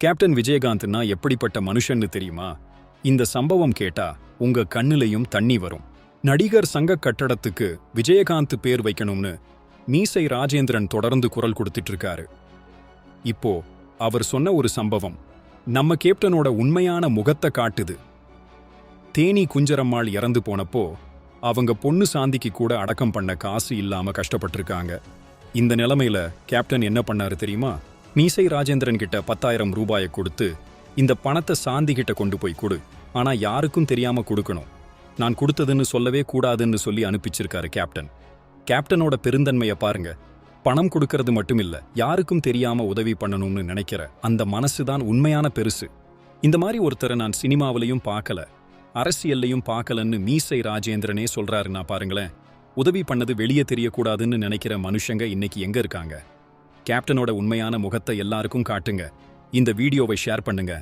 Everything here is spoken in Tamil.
கேப்டன் விஜயகாந்த்னா எப்படிப்பட்ட மனுஷன்னு தெரியுமா? இந்த சம்பவம் கேட்டா உங்க கண்ணுலயும் தண்ணி வரும். நடிகர் சங்க கட்டடத்துக்கு விஜயகாந்த் பேர் வைக்கணும்னு மீசை ராஜேந்திரன் தொடர்ந்து குரல் கொடுத்துட்டு இருக்காரு இப்போ அவர் சொன்ன ஒரு சம்பவம் நம்ம கேப்டனோட உண்மையான முகத்தை காட்டுது. தேனி குஞ்சரம்மாள் இறந்து போனப்போ அவங்க பொண்ணு சாந்திக்கு கூட அடக்கம் பண்ண காசு இல்லாம கஷ்டப்பட்டிருக்காங்க இந்த நிலைமையில கேப்டன் என்ன பண்ணாரு தெரியுமா? மீசை ராஜேந்திரன் கிட்ட பத்தாயிரம் ரூபாயை கொடுத்து இந்த பணத்தை சாந்தி கிட்ட கொண்டு போய் கொடு. ஆனா யாருக்கும் தெரியாம கொடுக்கணும். நான் கொடுத்ததுன்னு சொல்லவே கூடாதுன்னு சொல்லி அனுப்பிச்சிருக்காரு கேப்டன். கேப்டனோட பெருந்தன்மையை பாருங்க. பணம் கொடுக்கறது மட்டும் இல்ல யாருக்கும் தெரியாம உதவி பண்ணணும்னு நினைக்கிற அந்த மனசு தான் உண்மையான பெருசு. இந்த மாதிரி ஒருத்தரை நான் சினிமாவிலையும் பார்க்கல. அரசியல்லையும் பார்க்கலன்னு மீசை ராஜேந்திரனே சொல்றாருன்னா பாருங்களேன் உதவி பண்ணது வெளியே தெரியக்கூடாதுன்னு நினைக்கிற மனுஷங்க இன்னைக்கு எங்க இருக்காங்க? கேப்டனோட உண்மையான முகத்தை எல்லாருக்கும் காட்டுங்க. இந்த வீடியோவை ஷேர் பண்ணுங்க.